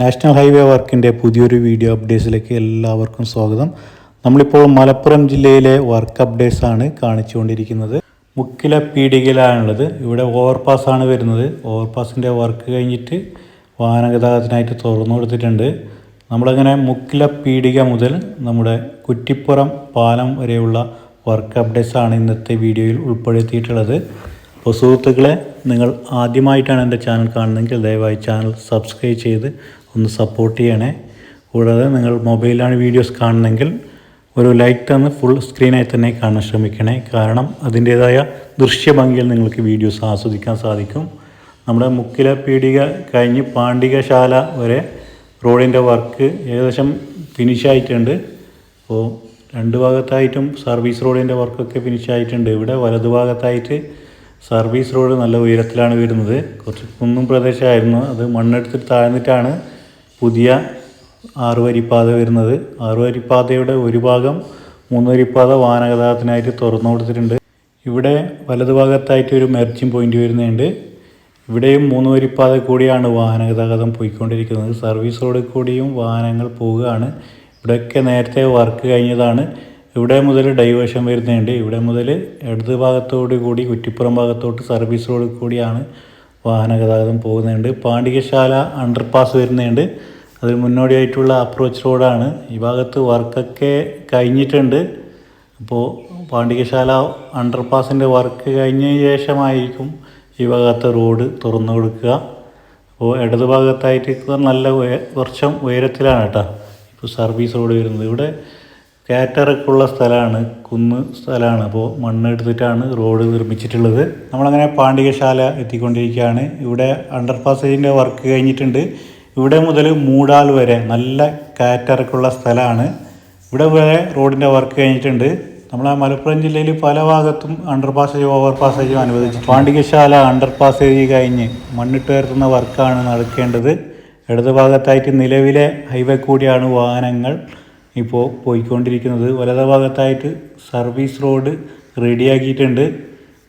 National highway വർക്കിന്റെ പുതിയൊരു video അപ്ഡേറ്റ്സിലേക്ക് എല്ലാവർക്കും സ്വാഗതം. നമ്മളിപ്പോൾ മലപ്പുറം ജില്ലയിലെ വർക്ക് അപ്ഡേറ്റ്സ് ആണ് കാണിച്ചുകൊണ്ടിരിക്കുന്നത്. മുക്കില പീടികയിലാണുള്ളത്. ഇവിടെ ഓവർപാസ് ആണ് വരുന്നത്. ഓവർപാസിന്റെ വർക്ക് കഴിഞ്ഞിട്ട് വാഹന ഗതാഗതത്തിനായിട്ട് തുറന്നു കൊടുത്തിട്ടുണ്ട്. നമ്മളങ്ങനെ മുക്കില പീടിക മുതൽ നമ്മുടെ കുറ്റിപ്പുറം പാലം വരെയുള്ള വർക്ക് അപ്ഡേറ്റ്സ് ആണ് ഇന്നത്തെ വീഡിയോയിൽ ഉൾപ്പെടുത്തിയിട്ടുള്ളത്. അപ്പോൾ സുഹൃത്തുക്കളെ നിങ്ങൾ ആദ്യമായിട്ടാണ് എന്റെ ചാനൽ കാണുന്നതെങ്കിൽ ദയവായി ചാനൽ സബ്സ്ക്രൈബ് ചെയ്ത് ഒന്ന് സപ്പോർട്ട് ചെയ്യണേ. കൂടാതെ നിങ്ങൾ മൊബൈലാണ് വീഡിയോസ് കാണുന്നതെങ്കിൽ ഒരു ലൈക്ക് തന്ന് ഫുൾ സ്ക്രീനായി തന്നെ കാണാൻ ശ്രമിക്കണേ. കാരണം അതിന്റേതായ ദൃശ്യഭംഗിയിൽ നിങ്ങൾക്ക് വീഡിയോസ് ആസ്വദിക്കാൻ സാധിക്കും. നമ്മുടെ മുക്കില പീടിക കഴിഞ്ഞ് പാണ്ഡികശാല വരെ റോഡിന്റെ വർക്ക് ഏകദേശം ഫിനിഷ് ആയിട്ടുണ്ട്. അപ്പോൾ രണ്ട് ഭാഗത്തായിട്ടും സർവീസ് റോഡിന്റെ വർക്കൊക്കെ ഫിനിഷ് ആയിട്ടുണ്ട്. ഇവിടെ വലതുഭാഗത്തായിട്ട് സർവീസ് റോഡ് നല്ല ഉയരത്തിലാണ് വരുന്നത്. കുറച്ച് കുന്നും പ്രദേശമായിരുന്നു. അത് മണ്ണെടുത്തിട്ട് താഴ്ന്നിട്ടാണ് പുതിയ ആറുവരിപ്പാത വരുന്നത്. ആറുവരിപ്പാതയുടെ ഒരു ഭാഗം മൂന്നുവരിപ്പാത വാഹനഗതാഗതത്തിനായിട്ട് തുറന്നു കൊടുത്തിട്ടുണ്ട്. ഇവിടെ വലതുഭാഗത്തായിട്ട് ഒരു മെർച്ചിങ് പോയിന്റ് വരുന്നുണ്ട്. ഇവിടെയും മൂന്ന് വരിപ്പാത കൂടിയാണ് വാഹനഗതാഗതം പോയിക്കൊണ്ടിരിക്കുന്നത്. സർവീസ് റോഡിൽ കൂടിയും വാഹനങ്ങൾ പോവുകയാണ്. ഇവിടെയൊക്കെ നേരത്തെ വർക്ക് കഴിഞ്ഞതാണ്. ഇവിടെ മുതൽ ഡൈവേഷൻ വരുന്നുണ്ട്. ഇവിടെ മുതൽ ഇടത് ഭാഗത്തോടു കൂടി കുറ്റിപ്പുറം ഭാഗത്തോട്ട് സർവീസ് റോഡിൽ കൂടിയാണ് വാഹന ഗതാഗതം പോകുന്നുണ്ട് പാണ്ഡികശാല അണ്ടർപാസ് വരുന്നുണ്ട് അതിന് മുന്നോടിയായിട്ടുള്ള അപ്രോച്ച് റോഡാണ് ഈ ഭാഗത്ത് വർക്കൊക്കെ കഴിഞ്ഞിട്ടുണ്ട്. അപ്പോൾ പാണ്ഡികശാല അണ്ടർപാസിന്റെ വർക്ക് കഴിഞ്ഞ ശേഷമായിരിക്കും ഈ ഭാഗത്തെ റോഡ് തുറന്നു കൊടുക്കുക. അപ്പോൾ ഇടതു ഭാഗത്തായിട്ട് നല്ല വർഷം ഉയരത്തിലാണ് കേട്ടോ. ഇപ്പോൾ സർവീസ് റോഡ് വരുന്നത്. ഇവിടെ കാറ്ററൊക്കെയുള്ള സ്ഥലമാണ് കുന്ന് സ്ഥലമാണ് അപ്പോൾ മണ്ണെടുത്തിട്ടാണ് റോഡ് നിർമ്മിച്ചിട്ടുള്ളത്. നമ്മളങ്ങനെ പാണ്ഡികശാല എത്തിക്കൊണ്ടിരിക്കുകയാണ്. ഇവിടെ അണ്ടർപാസേജിന്റെ വർക്ക് കഴിഞ്ഞിട്ടുണ്ട്. ഇവിടെ മുതൽ മൂടാൽ വരെ നല്ല കാറ്ററൊക്കെയുള്ള സ്ഥലമാണ് ഇവിടെ വരെ റോഡിന്റെ വർക്ക് കഴിഞ്ഞിട്ടുണ്ട്. നമ്മളെ മലപ്പുറം ജില്ലയിൽ പല ഭാഗത്തും അണ്ടർ പാസേജ് ഓവർ പാസേജും അനുവദിച്ചു പാണ്ഡികശാല അണ്ടർ പാസേജ് കഴിഞ്ഞ് മണ്ണിട്ട് ഉയർത്തുന്ന വർക്കാണ് നടക്കേണ്ടത്. ഇടതുഭാഗത്തായിട്ട് നിലവിലെ ഹൈവേ കൂടിയാണ് വാഹനങ്ങൾ. ഇപ്പോൾ പോയിക്കൊണ്ടിരിക്കുന്നത് വലത് ഭാഗത്തായിട്ട് സർവീസ് റോഡ് റെഡിയാക്കിയിട്ടുണ്ട്.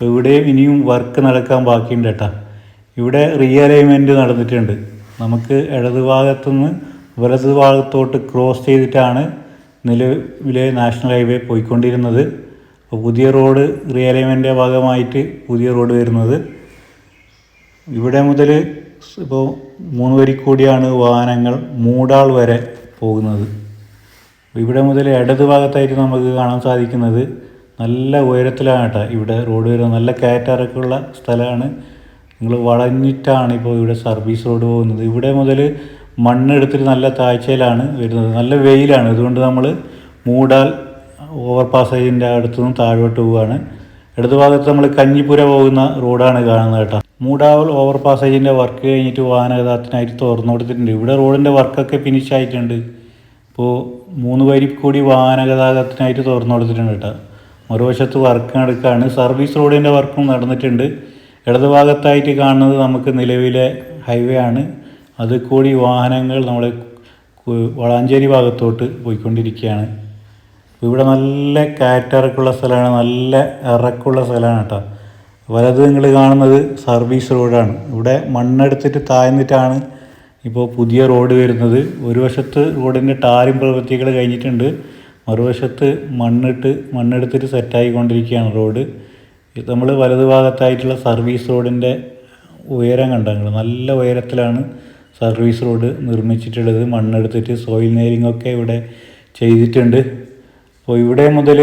ഇവിടെയും ഇനിയും വർക്ക് നടക്കാൻ ബാക്കിയുണ്ട് കേട്ടോ. ഇവിടെ റീഅലൈൻമെന്റ് നടന്നിട്ടുണ്ട്. നമുക്ക് ഇടത് ഭാഗത്തുനിന്ന് വലത് ഭാഗത്തോട്ട് ക്രോസ് ചെയ്തിട്ടാണ് നിലവിലെ നാഷണൽ ഹൈവേ പോയിക്കൊണ്ടിരുന്നത്. അപ്പോൾ പുതിയ റോഡ് റീഅലൈൻമെന്റിന്റെ ഭാഗമായിട്ട് പുതിയ റോഡ് വരുന്നത്. ഇവിടെ മുതൽ ഇപ്പോൾ മൂന്ന് വരി കൂടിയാണ് വാഹനങ്ങൾ മൂടാൾ വരെ പോകുന്നത്. ഇവിടെ മുതൽ ഇടത് ഭാഗത്തായിട്ട് നമുക്ക് കാണാൻ സാധിക്കുന്നത് നല്ല ഉയരത്തിലാണ് കേട്ടോ. ഇവിടെ റോഡ് വരുന്നത്. നല്ല കയറ്റാറൊക്കെയുള്ള സ്ഥലമാണ്. നിങ്ങൾ വളഞ്ഞിട്ടാണ് ഇപ്പോൾ ഇവിടെ സർവീസ് റോഡ് പോകുന്നത്. ഇവിടെ മുതൽ മണ്ണെടുത്തിട്ട് നല്ല താഴ്ചയിലാണ് വരുന്നത്. നല്ല വെയിലാണ്. അതുകൊണ്ട് നമ്മൾ മൂടാൽ ഓവർ പാസേജിന്റെ അടുത്തു നിന്ന് താഴോട്ട് പോവുകയാണ്. ഇടതു ഭാഗത്ത് നമ്മൾ കഞ്ഞിപ്പുര പോകുന്ന റോഡാണ് കാണുന്നത് കേട്ടോ. മൂടാവൽ ഓവർ പാസേജിന്റെ വർക്ക് കഴിഞ്ഞിട്ട് വാഹനഗതാഗതത്തിനായിട്ട് തുറന്നു കൊടുത്തിട്ടുണ്ട് ഇവിടെ റോഡിന്റെ വർക്കൊക്കെ ഫിനിഷ് ആയിട്ടുണ്ട്. ഇപ്പോൾ മൂന്ന് വരി കൂടി വാഹന ഗതാഗതത്തിനായിട്ട് തുറന്നു കൊടുത്തിട്ടുണ്ട് കേട്ടോ. മറുവശത്ത് വർക്ക് നടക്കുകയാണ് സർവീസ് റോഡിന്റെ വർക്കും നടന്നിട്ടുണ്ട്. ഇടതുഭാഗത്തായിട്ട് കാണുന്നത് നമുക്ക് നിലവിലെ ഹൈവേ ആണ്. അത് കൂടി വാഹനങ്ങൾ നമ്മുടെ വളാഞ്ചേരി ഭാഗത്തോട്ട് പോയിക്കൊണ്ടിരിക്കുകയാണ്. ഇവിടെ നല്ല കാറ്റിറക്കുള്ള സ്ഥലമാണ്. നല്ല ഇറക്കുള്ള സ്ഥലമാണ് കേട്ടോ. വലത് നിങ്ങൾ കാണുന്നത് സർവീസ് റോഡാണ് ഇവിടെ മണ്ണെടുത്തിട്ട് താഴ്ന്നിട്ടാണ് ഇപ്പോൾ പുതിയ റോഡ് വരുന്നത് ഒരു വശത്ത് റോഡിന്റെ ടാറിംഗ് പ്രവൃത്തികൾ കഴിഞ്ഞിട്ടുണ്ട്. മറുവശത്ത് മണ്ണിട്ട് മണ്ണെടുത്തിട്ട് സെറ്റായിക്കൊണ്ടിരിക്കുകയാണ് റോഡ്. നമ്മൾ വലതു ഭാഗത്തായിട്ടുള്ള സർവീസ് റോഡിന്റെ ഉയരം കണ്ടങ്ങൾ. നല്ല ഉയരത്തിലാണ് സർവീസ് റോഡ് നിർമ്മിച്ചിട്ടുള്ളത്. മണ്ണെടുത്തിട്ട് സോയിൽ നെയറിംഗ് ഒക്കെ ഇവിടെ ചെയ്തിട്ടുണ്ട്. അപ്പോൾ ഇവിടെ മുതൽ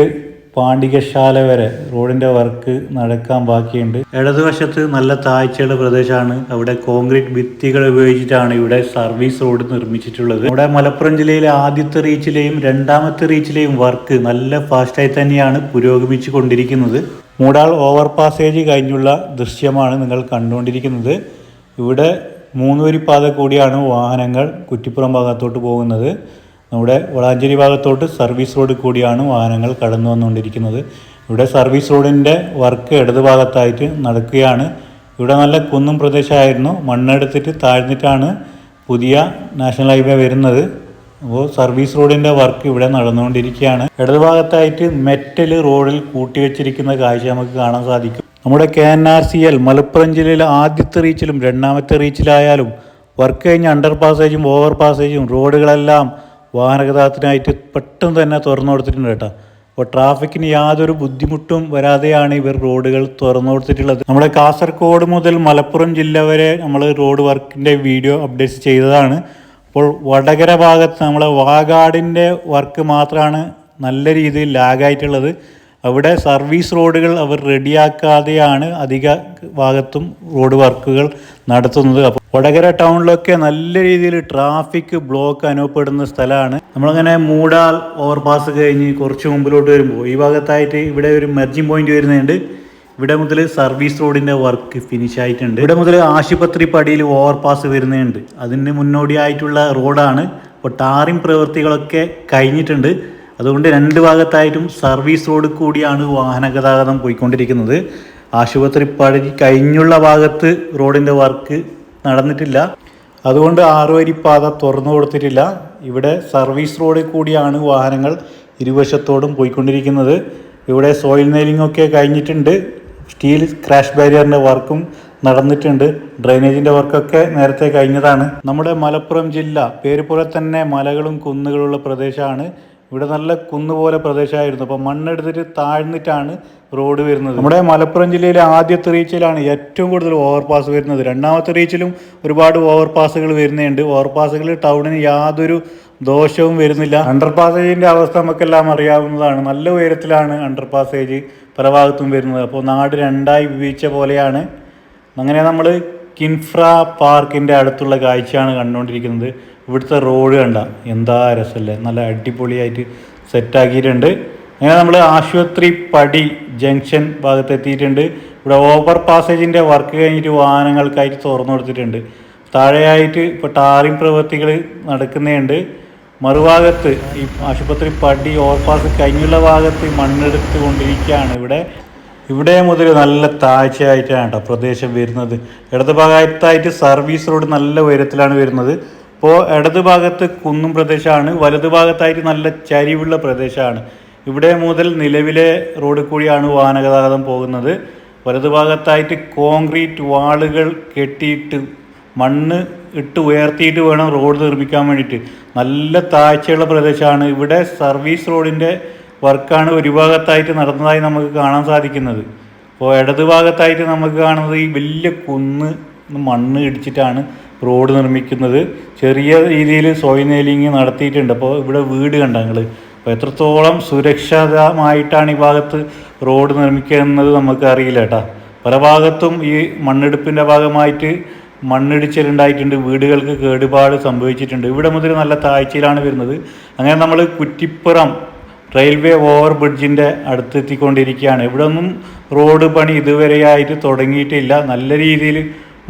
പാണ്ഡികശാല വരെ റോഡിന്റെ വർക്ക് നടക്കാൻ ബാക്കിയുണ്ട്. ഇടതുവശത്ത് നല്ല താഴ്ചയുള്ള പ്രദേശമാണ്. അവിടെ കോൺക്രീറ്റ് ഭിത്തികൾ ഉപയോഗിച്ചിട്ടാണ് ഇവിടെ സർവീസ് റോഡ് നിർമ്മിച്ചിട്ടുള്ളത്. ഇവിടെ മലപ്പുറം ജില്ലയിലെ ആദ്യത്തെ റീച്ചിലെയും രണ്ടാമത്തെ റീച്ചിലെയും വർക്ക് നല്ല ഫാസ്റ്റായി തന്നെയാണ് പുരോഗമിച്ചു കൊണ്ടിരിക്കുന്നത് മൂടാൾ ഓവർ പാസേജ് കഴിഞ്ഞുള്ള ദൃശ്യമാണ് നിങ്ങൾ കണ്ടുകൊണ്ടിരിക്കുന്നത്. ഇവിടെ മൂന്നുവരിപ്പാത പാത കൂടിയാണ് വാഹനങ്ങൾ കുറ്റിപ്പുറം ഭാഗത്തോട്ട് പോകുന്നത്. നമ്മുടെ വളാഞ്ചേരി ഭാഗത്തോട്ട് സർവീസ് റോഡ് കൂടിയാണ് വാഹനങ്ങൾ കടന്നു വന്നുകൊണ്ടിരിക്കുന്നത്. ഇവിടെ സർവീസ് റോഡിന്റെ വർക്ക് ഇടത് ഭാഗത്തായിട്ട് നടക്കുകയാണ്. ഇവിടെ നല്ല കുന്നും പ്രദേശമായിരുന്നു. മണ്ണെടുത്തിട്ട് താഴ്ന്നിട്ടാണ് പുതിയ നാഷണൽ ഹൈവേ വരുന്നത്. അപ്പോൾ സർവീസ് റോഡിന്റെ വർക്ക് ഇവിടെ നടന്നുകൊണ്ടിരിക്കുകയാണ്. ഇടതുഭാഗത്തായിട്ട് മെറ്റൽ റോഡിൽ കൂട്ടിവെച്ചിരിക്കുന്ന കാഴ്ച നമുക്ക് കാണാൻ സാധിക്കും. നമ്മുടെ K N R C L Malappuram ജില്ലയിലെ ആദ്യത്തെ റീച്ചിലും രണ്ടാമത്തെ റീച്ചിലായാലും വർക്ക് കഴിഞ്ഞ് അണ്ടർ പാസേജും ഓവർ പാസേജും റോഡുകളെല്ലാം വാഹനഗതാഗതത്തിനായിട്ട് പെട്ടെന്ന് തന്നെ തുറന്നു കൊടുത്തിട്ടുണ്ട് കേട്ടോ. അപ്പോൾ ട്രാഫിക്കിന് യാതൊരു ബുദ്ധിമുട്ടും വരാതെയാണ് ഇവർ റോഡുകൾ തുറന്നു കൊടുത്തിട്ടുള്ളത്. നമ്മുടെ കാസർഗോഡ് മുതൽ മലപ്പുറം ജില്ല വരെ നമ്മൾ റോഡ് വർക്കിന്റെ വീഡിയോ അപ്ഡേറ്റ്സ് ചെയ്തതാണ്. അപ്പോൾ വടകര ഭാഗത്ത് നമ്മളെ വാഗാടിന്റെ വർക്ക് മാത്രമാണ് നല്ല രീതിയിൽ ലാഗായിട്ടുള്ളത്. അവിടെ സർവീസ് റോഡുകൾ അവർ റെഡിയാക്കാതെയാണ് അധിക ഭാഗത്തും റോഡ് വർക്കുകൾ നടത്തുന്നത്. അപ്പോൾ വടകര ടൗണിലൊക്കെ നല്ല രീതിയിൽ ട്രാഫിക് ബ്ലോക്ക് അനുഭവപ്പെടുന്ന സ്ഥലമാണ്. നമ്മളങ്ങനെ മൂടാൽ ഓവർപാസ് കഴിഞ്ഞ് കുറച്ച് മുമ്പിലോട്ട് വരുമ്പോൾ ഈ ഭാഗത്തായിട്ട് ഇവിടെ ഒരു മെർജിങ് പോയിന്റ് വരുന്നുണ്ട്. ഇവിടെ മുതൽ സർവീസ് റോഡിന്റെ വർക്ക് ഫിനിഷ് ആയിട്ടുണ്ട്. ഇവിടെ മുതൽ ആശുപത്രി പടിയിൽ ഓവർപാസ് വരുന്നുണ്ട്. അതിന് മുന്നോടിയായിട്ടുള്ള റോഡാണ്. അപ്പോൾ ടാറിംഗ് പ്രവൃത്തികളൊക്കെ കഴിഞ്ഞിട്ടുണ്ട്. അതുകൊണ്ട് രണ്ട് ഭാഗത്തായിട്ടും സർവീസ് റോഡ് കൂടിയാണ് വാഹന ഗതാഗതം പോയിക്കൊണ്ടിരിക്കുന്നത്. ആശുപത്രി പടി കഴിഞ്ഞുള്ള ഭാഗത്ത് റോഡിന്റെ വർക്ക് നടന്നിട്ടില്ല. അതുകൊണ്ട് ആറുവരിപ്പാത തുറന്നു കൊടുത്തിട്ടില്ല. ഇവിടെ സർവീസ് റോഡിൽ കൂടിയാണ് വാഹനങ്ങൾ ഇരുവശത്തോടും പോയിക്കൊണ്ടിരിക്കുന്നത്. ഇവിടെ സോയിൽ നെയിലിംഗ് ഒക്കെ കഴിഞ്ഞിട്ടുണ്ട്. സ്റ്റീൽ ക്രാഷ് ബാരിയറിന്റെ വർക്കും നടന്നിട്ടുണ്ട്. ഡ്രൈനേജിന്റെ വർക്കൊക്കെ നേരത്തെ കഴിഞ്ഞതാണ്. നമ്മുടെ മലപ്പുറം ജില്ല പേര് പോലെ തന്നെ മലകളും കുന്നുകളുള്ള പ്രദേശമാണ് ഇവിടെ നല്ല കുന്നുപോലെ പ്രദേശമായിരുന്നു. അപ്പോൾ മണ്ണെടുത്തിട്ട് താഴ്ന്നിട്ടാണ് റോഡ് വരുന്നത്. നമ്മുടെ മലപ്പുറം ജില്ലയിലെ ആദ്യത്തെ റീച്ചിലാണ് ഏറ്റവും കൂടുതൽ ഓവർപാസ് വരുന്നത്. രണ്ടാമത്തെ റീച്ചിലും ഒരുപാട് ഓവർപാസുകൾ വരുന്നുണ്ട്. ഓവർപാസുകൾ ടൗണിന് യാതൊരു ദോഷവും വരുന്നില്ല. അണ്ടർ പാസേജിന്റെ അവസ്ഥ നമുക്കെല്ലാം അറിയാവുന്നതാണ്. നല്ല ഉയരത്തിലാണ് അണ്ടർ പാസേജ് പല ഭാഗത്തും വരുന്നത്. അപ്പോൾ നാട് രണ്ടായി വിഭജിച്ച പോലെയാണ്. അങ്ങനെ നമ്മൾ കിൻഫ്ര പാർക്കിന്റെ അടുത്തുള്ള കാഴ്ചയാണ് കണ്ടുകൊണ്ടിരിക്കുന്നത്. ഇവിടുത്തെ റോഡ് കണ്ട എന്താ രസമല്ലേ? നല്ല അടിപൊളിയായിട്ട് സെറ്റാക്കിയിട്ടുണ്ട് അങ്ങനെ നമ്മൾ ആശുപത്രി പടി ജംഗ്ഷൻ ഭാഗത്ത് എത്തിയിട്ടുണ്ട് ഇവിടെ ഓവർ പാസേജിന്റെ വർക്ക് കഴിഞ്ഞിട്ട് വാഹനങ്ങൾക്കായിട്ട് തുറന്നു കൊടുത്തിട്ടുണ്ട്. താഴെയായിട്ട് ഇപ്പോൾ ടാറിംഗ് പ്രവൃത്തികൾ നടക്കുന്നുണ്ട്. മറുഭാഗത്ത് ഈ ആശുപത്രി പടി ഓവർപാസ് കഴിഞ്ഞുള്ള ഭാഗത്ത് മണ്ണെടുത്ത് കൊണ്ടിരിക്കുകയാണ് ഇവിടെ. ഇവിടെ മുതൽ നല്ല താഴ്ചയായിട്ടാണ് കേട്ടോ പ്രദേശം വരുന്നത്. ഇടത് ഭാഗത്തായിട്ട് സർവീസ് റോഡ് നല്ല ഉയരത്തിലാണ് വരുന്നത്. ഇപ്പോൾ ഇടത് ഭാഗത്ത് കുന്നും പ്രദേശമാണ് വലത് ഭാഗത്തായിട്ട് നല്ല ചരിവുള്ള പ്രദേശമാണ്. ഇവിടെ മുതൽ നിലവിലെ റോഡ് കൂടിയാണ് വാഹനഗതാഗതം പോകുന്നത്. വലതുഭാഗത്തായിട്ട് കോൺക്രീറ്റ് വാളുകൾ കെട്ടിയിട്ട് മണ്ണ് ഇട്ട് ഉയർത്തിയിട്ട് വേണം റോഡ് നിർമ്മിക്കാൻ വേണ്ടിയിട്ട്. നല്ല താഴ്ചയുള്ള പ്രദേശമാണ്. ഇവിടെ സർവീസ് റോഡിന്റെ വർക്കാണ് ഒരു ഭാഗത്തായിട്ട് നടന്നതായി നമുക്ക് കാണാൻ സാധിക്കുന്നത്. അപ്പോൾ ഇടതുഭാഗത്തായിട്ട് നമുക്ക് കാണുന്നത് ഈ വലിയ കുന്ന് മണ്ണ് ഇടിച്ചിട്ടാണ് റോഡ് നിർമ്മിക്കുന്നത് ചെറിയ രീതിയിൽ സോയിൽ നടത്തിയിട്ടുണ്ട്. അപ്പോൾ ഇവിടെ വീട് കണ്ട ഞങ്ങൾ അപ്പോൾ എത്രത്തോളം സുരക്ഷിതമായിട്ടാണ് ഈ ഭാഗത്ത് റോഡ് നിർമ്മിക്കുന്നത് നമുക്ക് അറിയില്ല കേട്ടോ. പല ഭാഗത്തും ഈ മണ്ണെടുപ്പിന്റെ ഭാഗമായിട്ട് മണ്ണിടിച്ചിലുണ്ടായിട്ടുണ്ട്. വീടുകൾക്ക് കേടുപാട് സംഭവിച്ചിട്ടുണ്ട്. ഇവിടെ മുതൽ നല്ല താഴ്ചയിലാണ് വരുന്നത്. അങ്ങനെ നമ്മൾ കുറ്റിപ്പുറം റെയിൽവേ ഓവർ ബ്രിഡ്ജിന്റെ അടുത്തെത്തിക്കൊണ്ടിരിക്കുകയാണ് ഇവിടെ ഒന്നും റോഡ് പണി ഇതുവരെയായിട്ട് തുടങ്ങിയിട്ടില്ല. നല്ല രീതിയിൽ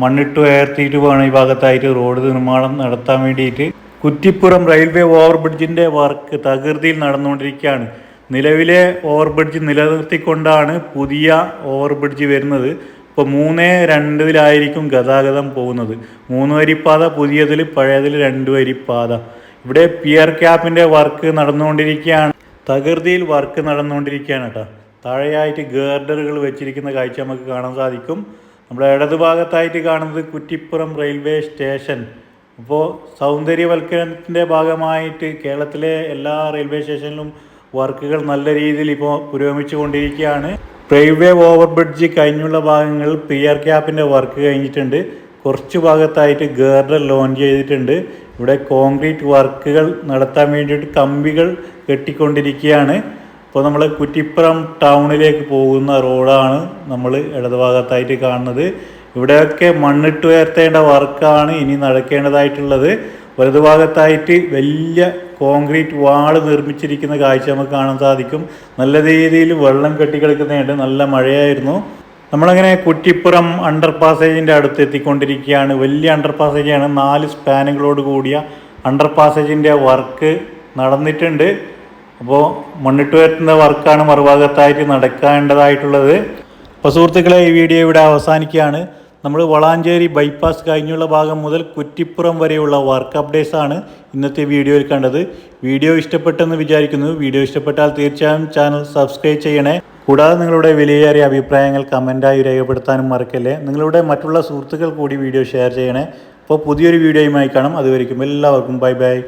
മണ്ണിട്ട് ഉയർത്തിയിട്ട് വേണം ഈ ഭാഗത്തായിട്ട് റോഡ് നിർമ്മാണം നടത്താൻ വേണ്ടിയിട്ട്. കുറ്റിപ്പുറം റെയിൽവേ ഓവർ ബ്രിഡ്ജിന്റെ വർക്ക് തകൃതിയിൽ നടന്നുകൊണ്ടിരിക്കുകയാണ്. നിലവിലെ ഓവർ ബ്രിഡ്ജ് നിലനിർത്തിക്കൊണ്ടാണ് പുതിയ ഓവർ ബ്രിഡ്ജ് വരുന്നത്. ഇപ്പോൾ മൂന്ന് രണ്ടിലായിരിക്കും ഗതാഗതം പോകുന്നത്. മൂന്ന് വരിപ്പാത പുതിയതിൽ പഴയതിൽ രണ്ട് വരിപ്പാത. ഇവിടെ പിയർ ക്യാപ്പിന്റെ വർക്ക് നടന്നുകൊണ്ടിരിക്കുകയാണ്. തകൃതിയിൽ വർക്ക് നടന്നുകൊണ്ടിരിക്കുകയാണ് കേട്ടോ. താഴെയായിട്ട് ഗേർഡറുകൾ വെച്ചിരിക്കുന്ന കാഴ്ച നമുക്ക് കാണാൻ സാധിക്കും. നമ്മുടെ ഇടതുഭാഗത്തായിട്ട് കാണുന്നത് കുറ്റിപ്പുറം റെയിൽവേ സ്റ്റേഷൻ. അപ്പോൾ സൗന്ദര്യവൽക്കരണത്തിന്റെ ഭാഗമായിട്ട് കേരളത്തിലെ എല്ലാ റെയിൽവേ സ്റ്റേഷനിലും വർക്കുകൾ നല്ല രീതിയിൽ ഇപ്പോൾ പുരോഗമിച്ചു കൊണ്ടിരിക്കുകയാണ്. റെയിൽവേ ഓവർ ബ്രിഡ്ജ് കഴിഞ്ഞുള്ള ഭാഗങ്ങളിൽ പി ആർ ക്യാപ്പിന്റെ വർക്ക് കഴിഞ്ഞിട്ടുണ്ട്. കുറച്ച് ഭാഗത്തായിട്ട് ഗേർഡർ ലോഞ്ച് ചെയ്തിട്ടുണ്ട്. ഇവിടെ കോൺക്രീറ്റ് വർക്കുകൾ നടത്താൻ വേണ്ടിയിട്ട് കമ്പികൾ കെട്ടിക്കൊണ്ടിരിക്കുകയാണ്. ഇപ്പോൾ നമ്മൾ കുറ്റിപ്പുറം ടൗണിലേക്ക് പോകുന്ന റോഡാണ് നമ്മൾ ഇടതുഭാഗത്തായിട്ട് കാണുന്നത്. ഇവിടെയൊക്കെ മണ്ണിട്ട് ഉയർത്തേണ്ട വർക്കാണ് ഇനി നടക്കേണ്ടതായിട്ടുള്ളത്. വലതുഭാഗത്തായിട്ട് വലിയ കോൺക്രീറ്റ് വാൾ നിർമ്മിച്ചിരിക്കുന്ന കാഴ്ച നമുക്ക് കാണാൻ സാധിക്കും. നല്ല രീതിയിൽ വെള്ളം കെട്ടിക്കിടക്കുന്നുണ്ട് നല്ല മഴയായിരുന്നു. നമ്മളങ്ങനെ കുറ്റിപ്പുറം അണ്ടർ പാസേജിന്റെ അടുത്ത് എത്തിക്കൊണ്ടിരിക്കുകയാണ്. വലിയ അണ്ടർ പാസേജാണ് നാല് സ്പാനുകളോട് കൂടിയ അണ്ടർ പാസേജിന്റെ വർക്ക് നടന്നിട്ടുണ്ട്. അപ്പോൾ മണ്ണിട്ട് വരുത്തുന്ന വർക്കാണ് മറുഭാഗത്തായിട്ട് നടക്കേണ്ടതായിട്ടുള്ളത്. അപ്പോൾ സുഹൃത്തുക്കളെ ഈ വീഡിയോ ഇവിടെ അവസാനിക്കുകയാണ്. നമ്മൾ വളാഞ്ചേരി ബൈപ്പാസ് കഴിഞ്ഞുള്ള ഭാഗം മുതൽ കുറ്റിപ്പുറം വരെയുള്ള വർക്ക് അപ്ഡേറ്റ്സ് ആണ് ഇന്നത്തെ വീഡിയോയിൽ കണ്ടത്. വീഡിയോ ഇഷ്ടപ്പെട്ടെന്ന് വിചാരിക്കുന്നു. വീഡിയോ ഇഷ്ടപ്പെട്ടാൽ തീർച്ചയായും ചാനൽ സബ്സ്ക്രൈബ് ചെയ്യണേ. കൂടാതെ നിങ്ങളുടെ വിലയേറിയ അഭിപ്രായങ്ങൾ കമന്റായി രേഖപ്പെടുത്താനും മറക്കല്ലേ. നിങ്ങളുടെ മറ്റുള്ള സുഹൃത്തുക്കൾ കൂടി വീഡിയോ ഷെയർ ചെയ്യണേ. അപ്പോൾ പുതിയൊരു വീഡിയോയുമായി കാണാം. അതുവരെയും എല്ലാവർക്കും ബൈ ബൈ.